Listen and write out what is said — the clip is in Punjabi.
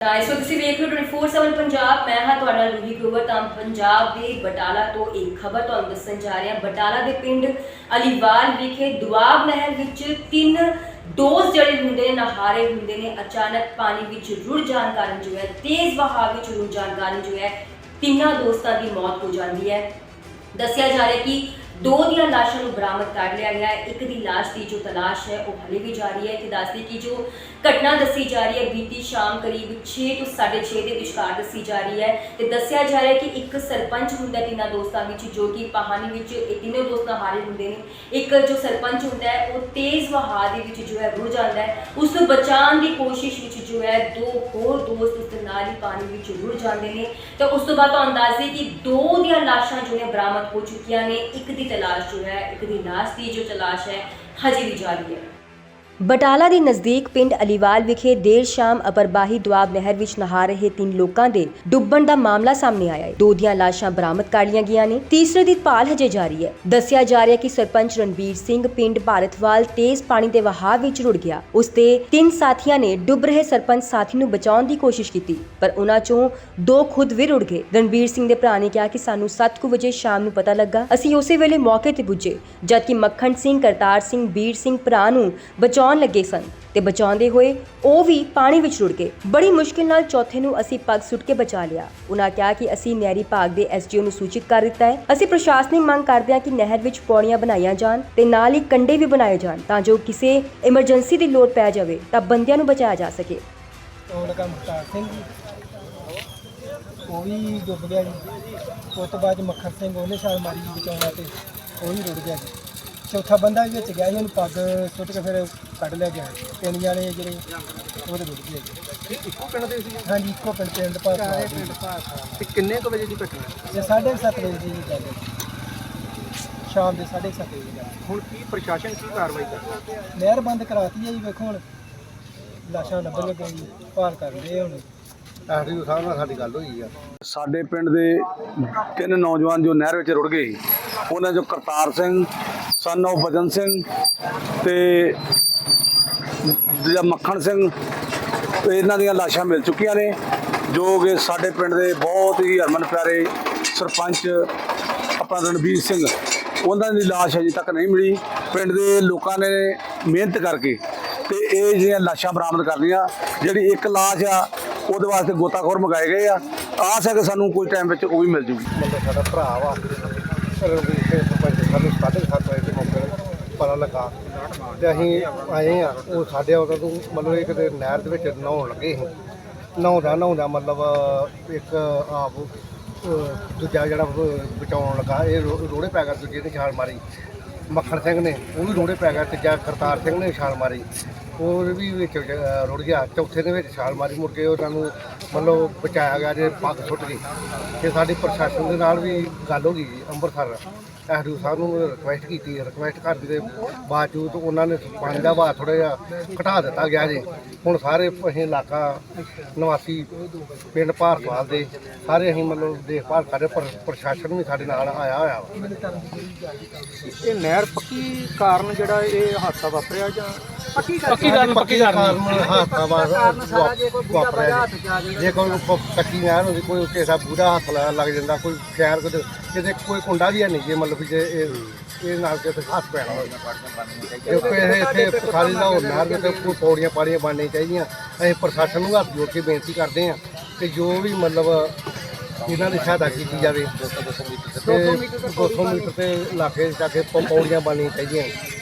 ਇਸ ਵਕਤ ਤੁਸੀਂ ਵੇਖ ਰਹੇ ਹੋ 24/7 ਪੰਜਾਬ। ਮੈਂ ਹਾਂ ਤੁਹਾਡਾ ਰੂਹੀ ਗਰੋਵਰ। ਤਾਂ ਪੰਜਾਬ ਦੇ ਬਟਾਲਾ ਤੋਂ ਇੱਕ ਖਬਰ ਤੁਹਾਨੂੰ ਦੱਸਣ ਜਾ ਰਹੇ। ਬਟਾਲਾ ਦੇ ਪਿੰਡ ਅਲੀਵਾਲ ਵਿਖੇ ਦੁਆਬ ਨਹਿਰ ਵਿੱਚ ਤਿੰਨ ਦੋਸਤ ਜਿਹੜੇ ਹੁੰਦੇ ਨੇ, ਨਹਾਰੇ ਹੁੰਦੇ ਨੇ। ਅਚਾਨਕ ਪਾਣੀ ਵਿੱਚ ਰੁੜ ਜਾਣ ਕਾਰਨ ਜੋ ਹੈ, ਤੇਜ਼ ਵਹਾਅ ਵਿੱਚ ਰੁੜ ਜਾਣ ਕਾਰਨ ਜੋ ਹੈ, ਤਿੰਨਾਂ ਦੋਸਤਾਂ ਦੀ ਮੌਤ ਹੋ ਜਾਂਦੀ ਹੈ। ਦੱਸਿਆ ਜਾ ਰਿਹਾ ਕਿ ਦੋ ਦੀਆਂ ਲਾਸ਼ਾਂ ਨੂੰ ਬਰਾਮਦ ਕਰ ਲਿਆ ਗਿਆ ਹੈ। ਇੱਕ ਦੀ ਲਾਸ਼ ਦੀ ਜੋ ਤਲਾਸ਼ ਹੈ, ਉਹ ਹਲੇ ਵੀ ਜਾਰੀ ਹੈ। ਤੇ ਦੱਸਦੀ ਕਿ ਜੋ ਘਟਨਾ ਦੱਸੀ ਜਾ ਰਹੀ ਹੈ, ਬੀਤੀ ਸ਼ਾਮ ਕਰੀਬ 6 ਤੋਂ 6:30 ਦੇ ਵਿਚਕਾਰ ਦੱਸੀ ਜਾ ਰਹੀ ਹੈ। ਤੇ ਦੱਸਿਆ ਜਾ ਰਿਹਾ ਕਿ ਇੱਕ ਸਰਪੰਚ ਹੁੰਦਾ ਤਿੰਨਾਂ ਦੋਸਤਾਂ ਵਿੱਚ, ਜੋ ਕਿ ਪਹਾਣੀ ਵਿੱਚ ਇਹ ਤਿੰਨੇ ਦੋਸਤ ਹਾਰੇ ਹੁੰਦੇ ਨੇ। ਇੱਕ ਜੋ ਸਰਪੰਚ ਹੁੰਦਾ ਹੈ, ਉਹ ਤੇਜ਼ ਵਹਾਅ ਦੇ ਵਿੱਚ ਜੋ ਹੈ ਰੁੜ ਜਾਂਦਾ ਹੈ। ਉਸ ਨੂੰ ਬਚਾਉਣ ਦੀ ਕੋਸ਼ਿਸ਼ ਵਿੱਚ ਜੋ ਹੈ ਦੋ ਹੋਰ ਦੋਸਤ ਉਸ ਦੇ ਨਾਲ ਹੀ ਪਾਣੀ ਵਿੱਚ ਰੁੜ ਜਾਂਦੇ ਨੇ। ਤਾਂ ਉਸ ਤੋਂ ਬਾਅਦ ਤੁਹਾਨੂੰ ਦੱਸ ਦਈਏ ਕਿ ਦੋ ਦੀਆਂ ਲਾਸ਼ਾਂ ਜੋ ਨੇ ਬਰਾਮਦ ਹੋ ਚੁੱਕੀਆਂ ਨੇ। ਇੱਕ ਦੀ ਤਲਾਸ਼ ਜੋ ਹੈ, ਇੱਕ ਦੀ ਲਾਸ਼ ਦੀ ਜੋ ਤਲਾਸ਼ ਹੈ, ਹਜੇ ਵੀ ਜਾਰੀ ਹੈ। ਬਟਾਲਾ ਦੇ ਨਜ਼ਦੀਕ ਪਿੰਡ ਅਲੀਵਾਲ ਵਿਖੇ ਦੇਰ ਸ਼ਾਮ ਅਪਰਬਾਹੀ ਦੁਆਬ ਨਹਿਰ ਵਿੱਚ ਨਹਾ ਰਹੇ ਤਿੰਨ ਲੋਕਾਂ ਦੇ ਡੁੱਬਣ ਦਾ ਮਾਮਲਾ ਸਾਹਮਣੇ ਆਇਆ ਹੈ। ਦੋ ਦੀਆਂ ਲਾਸ਼ਾਂ ਬਰਾਮਦ ਕਰ ਲਈਆਂ ਗਈਆਂ ਨੇ। ਤੀਸਰੇ ਦੀ ਭਾਲ ਹਜੇ ਜਾਰੀ ਹੈ। ਦੱਸਿਆ ਜਾ ਰਿਹਾ ਕਿ ਸਰਪੰਚ ਰਣਬੀਰ ਸਿੰਘ ਪਿੰਡ ਭਾਰਤਵਾਲ ਤੇਜ਼ ਪਾਣੀ ਦੇ ਵਹਾਅ ਵਿੱਚ ਰੁੜ ਗਿਆ। ਉਸ ਦੇ ਤਿੰਨ ਸਾਥੀਆਂ ਨੇ ਡੁੱਬ ਰਹੇ ਸਰਪੰਚ ਸਾਥੀ ਨੂੰ ਬਚਾਉਣ ਦੀ ਕੋਸ਼ਿਸ਼ ਕੀਤੀ, ਪਰ ਉਹਨਾਂ ਚੋਂ ਦੋ ਖੁਦ ਵੀ ਰੁੜ ਗਏ। ਰਣਬੀਰ ਸਿੰਘ ਦੇ ਭਰਾ ਨੇ ਕਿਹਾ ਕਿ ਸਾਨੂੰ 7:00 ਵਜੇ ਸ਼ਾਮ ਨੂੰ ਪਤਾ ਲੱਗਾ। ਅਸੀਂ ਉਸੇ ਵੇਲੇ ਮੌਕੇ ਤੇ ਪੁੱਜੇ, ਜਦਕਿ ਮੱਖਣ ਸਿੰਘ, ਕਰਤਾਰ ਸਿੰਘ, ਬੀਰ ਸਿੰਘ ਭਰਾ ਨੂੰ ਬਚਾਉਣ ਲੱਗੇ ਸਨ ਤੇ ਬਚਾਉਂਦੇ ਹੋਏ ਉਹ ਵੀ ਪਾਣੀ ਵਿੱਚ ਰੁੜ ਗਏ। ਬੜੀ ਮੁਸ਼ਕਿਲ ਨਾਲ ਚੌਥੇ ਨੂੰ ਅਸੀਂ ਪੱਗ ਸੁੱਟ ਕੇ ਬਚਾ ਲਿਆ। ਉਹਨਾਂ ਕਿਹਾ ਕਿ ਅਸੀਂ ਨਹਿਰੀ ਭਾਗ ਦੇ ਐਸਡੀਓ ਨੂੰ ਸੂਚਿਤ ਕਰ ਦਿੱਤਾ ਹੈ। ਅਸੀਂ ਪ੍ਰਸ਼ਾਸਨਿਕ ਮੰਗ ਕਰਦੇ ਹਾਂ ਕਿ ਨਹਿਰ ਵਿੱਚ ਪੌੜੀਆਂ ਬਣਾਈਆਂ ਜਾਣ ਤੇ ਨਾਲ ਹੀ ਕੰਡੇ ਵੀ ਬਣਾਏ ਜਾਣ ਤਾਂ ਜੋ ਕਿਸੇ ਐਮਰਜੈਂਸੀ ਦੀ ਲੋੜ ਪੈ ਜਾਵੇ ਤਾਂ ਬੰਦਿਆਂ ਨੂੰ ਬਚਾਇਆ ਜਾ ਸਕੇ। ਟੋਲ ਦਾ ਮੁਖਤਾਰ ਸਿੰਘ ਜੀ। ਉਹ ਵੀ ਡੁੱਬ ਗਿਆ ਜੀ। ਉਸ ਤੋਂ ਬਾਅਦ ਮੱਖਰ ਸਿੰਘ ਉਹਨੇ ਛਾਲ ਮਾਰੀ ਬਚਾਉਣਾ ਤੇ ਉਹ ਵੀ ਰੁੜ ਗਿਆ ਜੀ। ਚੌਥਾ ਬੰਦਾ ਵੀ ਵਿੱਚ ਗਿਆ ਜੀ ਉਹਨੂੰ ਪੱਗ ਸੁੱਟ ਕੇ ਫਿਰ ਕੱਢ ਲਿਆ ਗਿਆ। ਤਿੰਨ ਜਾਣੇ ਜਿਹੜੇ ਉਹਦੇ ਰੁੜ ਗਏ। ਇੱਕੋ ਪਿੰਡ ਦੇ ਸੀ ਹਾਂਜੀ ਇੱਕੋ ਪਿੰਡ ਪਿੰਡ ਭਾਸ਼ਾ ਤੇ ਕਿੰਨੇ ਕੁ ਵਜੇ ਦੀ ਘਟਨਾ? ਤੇ 7:30 ਵਜੇ ਦੀ ਗੱਲ ਹੈ ਜੀ। ਸ਼ਾਮ ਦੇ 7:30 ਵਜੇ ਦੀ ਗੱਲ ਹੁਣ ਕੀ ਪ੍ਰਸ਼ਾਸਨ ਕੀ ਕਾਰਵਾਈ ਕਰਦਾ ਨਹਿਰ ਬੰਦ ਕਰਾਤੀ ਹੈ ਜੀ ਵੇਖੋ ਹੁਣ। ਲਾਸ਼ਾਂ ਲੱਭਣ ਲੱਗੇ ਜੀ ਭਾਲ ਕਰਦੇ ਹੁਣ। ਐਸਡੀਓ ਸਾਹਿਬ ਨਾਲ ਸਾਡੀ ਗੱਲ ਹੋਈ ਆ। ਸਾਡੇ ਪਿੰਡ ਦੇ ਤਿੰਨ ਨੌਜਵਾਨ ਜੋ ਨਹਿਰ ਵਿੱਚ ਰੁੜ ਗਏ ਸੀ, ਉਹਨਾਂ ਚੋਂ ਕਰਤਾਰ ਸਿੰਘ ਸਨ of ਬਜਨ ਸਿੰਘ ਤੇ ਦੂਜਾ ਮੱਖਣ ਸਿੰਘ ਇਹਨਾਂ ਦੀਆਂ ਲਾਸ਼ਾਂ ਮਿਲ ਚੁੱਕੀਆਂ ਨੇ, ਜੋ ਕਿ ਸਾਡੇ ਪਿੰਡ ਦੇ ਬਹੁਤ ਹੀ ਹਰਮਨ ਪਿਆਰੇ ਸਰਪੰਚ ਆਪਣਾ ਰਣਬੀਰ ਸਿੰਘ। ਉਹਨਾਂ ਦੀ ਲਾਸ਼ ਅਜੇ ਤੱਕ ਨਹੀਂ ਮਿਲੀ। ਪਿੰਡ ਦੇ ਲੋਕਾਂ ਨੇ ਮਿਹਨਤ ਕਰਕੇ ਤੇ ਇਹ ਜਿਹੜੀਆਂ ਲਾਸ਼ਾਂ ਬਰਾਮਦ ਕਰ ਲਈਆਂ ਜਿਹੜੀ ਇੱਕ ਲਾਸ਼ ਆ, ਉਹਦੇ ਵਾਸਤੇ ਗੋਤਾਖੋਰ ਮੰਗਾਏ ਗਏ ਆ। ਆਸ ਹੈ ਕਿ ਸਾਨੂੰ ਕੋਈ ਟਾਈਮ ਵਿੱਚ ਉਹ ਵੀ ਮਿਲ ਜੂਗੀ। ਸਾਡਾ ਭਰਾ ਵਾ। ਰਣਵੀਰ ਸਰਪੰਚ ਸਾਨੂੰ ਸਾਢੇ ਸੱਤ ਵਜੇ ਦੇ ਮੌਕੇ ਪਤਾ ਲੱਗਾ ਤੇ ਅਸੀਂ ਆਏ ਆ। ਉਹ ਸਾਡੇ ਉਹਨਾਂ ਤੋਂ ਮਤਲਬ ਇੱਕ ਤੇ ਨਹਿਰ ਦੇ ਵਿੱਚ ਨਹਾਉਣ ਲੱਗੇ ਸੀ। ਨਹਾਉਂਦਾ ਨਹਾਉਂਦਾ ਮਤਲਬ ਇੱਕ ਆਪ ਅਹ, ਦੂਜਾ ਜਿਹੜਾ ਉਹ ਬਚਾਉਣ ਲੱਗਾ। ਇਹ ਰੋ- ਰੋੜੇ ਪੈ ਗਿਆ ਦੂਜੇ ਨੇ ਛਾਲ ਮਾਰੀ। ਮੱਖਣ ਸਿੰਘ ਨੇ ਉਹ ਵੀ ਰੋੜੇ ਪੈ ਗਿਆ ਤੀਜਾ ਕਰਤਾਰ ਸਿੰਘ ਨੇ ਛਾਲ ਮਾਰੀ। ਉਹ ਵੀ ਵਿੱਚ ਅਹ, ਰੁੜ ਗਿਆ। ਚੌਥੇ ਦੇ ਵਿੱਚ ਛਾਲ ਮਾਰੀ ਮੁੜ ਕੇ ਉਹਨਾਂ ਨੂੰ ਮਤਲਬ ਬਚਾਇਆ ਗਿਆ ਜੇ ਪੱਗ ਸੁੱਟ ਗਈ। ਤੇ ਸਾਡੀ ਪ੍ਰਸ਼ਾਸਨ ਦੇ ਨਾਲ ਵੀ ਗੱਲ ਹੋ ਗਈ ਜੀ ਅੰਮ੍ਰਿਤਸਰ। ਐਸਡੀਓ ਸਾਹਿਬ ਨੂੰ ਰਿਕੁਐਸਟ ਕੀਤੀ ਰਿਕੁਐਸਟ ਕਰਨ ਦੇ ਬਾਵਜੂਦ ਉਹਨਾਂ ਨੇ ਪਾਣੀ ਦਾ ਵਹਾਅ ਥੋੜਾ ਜਿਹਾ ਘਟਾ ਦਿੱਤਾ ਗਿਆ ਜੀ। ਹੁਣ ਸਾਰੇ ਅਸੀਂ ਇਲਾਕਾ, ਨਿਵਾਸੀ ਪਿੰਡ ਭਾਰਤਵਾਲ ਦੇ, ਸਾਰੇ ਅਸੀਂ ਮਤਲਬ ਦੇਖਭਾਲ ਕਰ ਰਹੇ ਪਰ ਪ੍ਰਸ਼ਾਸਨ ਵੀ ਸਾਡੇ ਨਾਲ ਆਇਆ ਹੋਇਆ ਵਾ। ਇਹ ਨਹਿਰ ਪੱਕੀ ਕਾਰਨ ਜਿਹੜਾ ਇਹ ਹਾਦਸਾ ਵਾਪਰਿਆ ਜਾਂ ਪੱਕੀ ਪੱਕੀ ਕਾਰਨ ਪੱਕੀ ਕਾਰਨ। ਹਾਦਸਾ ਵਾਪਰਿਆ ਜੀ। ਜੇ ਕੋਈ ਕੱਚੀ ਨਹਿਰ ਹੁੰਦੀ ਕੋਈ ਕਿਸੇ ਦਾ ਬੂੜਾ ਹੱਥ ਲਾ- ਲੱਗ ਜਾਂਦਾ ਕੋਈ ਖੈਰ ਕਿਤੇ ਕਿਤੇ ਕੋਈ ਕੁੰਡਾ ਵੀ ਹੈ ਨਹੀਂ ਜੇ ਮਤਲਬ ਜੇ ਇਹ ਇਹ ਨਾਲ ਕਿਤੇ ਹੱਥ ਪੈਣਾ ਹੋਵੇ। ਕਿਉਂਕਿ ਇਹ ਇੱਥੇ ਖਾਲੀ ਦਾ ਹੋਰ ਨਹਿਰ ਦੇ ਕੋਈ ਪੌੜੀਆਂ ਪਾੜੀਆਂ ਬਣਨੀਆਂ ਚਾਹੀਦੀਆਂ ਅਸੀਂ ਪ੍ਰਸ਼ਾਸਨ ਨੂੰ ਹੱਥ ਜੋੜ ਕੇ ਬੇਨਤੀ ਕਰਦੇ ਹਾਂ ਕਿ ਜੋ ਵੀ ਮਤਲਬ ਇਹਨਾਂ ਦੀ ਸਹਾਇਤਾ ਕੀਤੀ ਜਾਵੇ ਤੇ 200 ਮੀਟਰ ਤੇ ਇਲਾਕੇ ਜਾ ਕੇ ਪ- ਪੌੜੀਆਂ ਬਣਨੀਆਂ ਚਾਹੀਦੀਆਂ।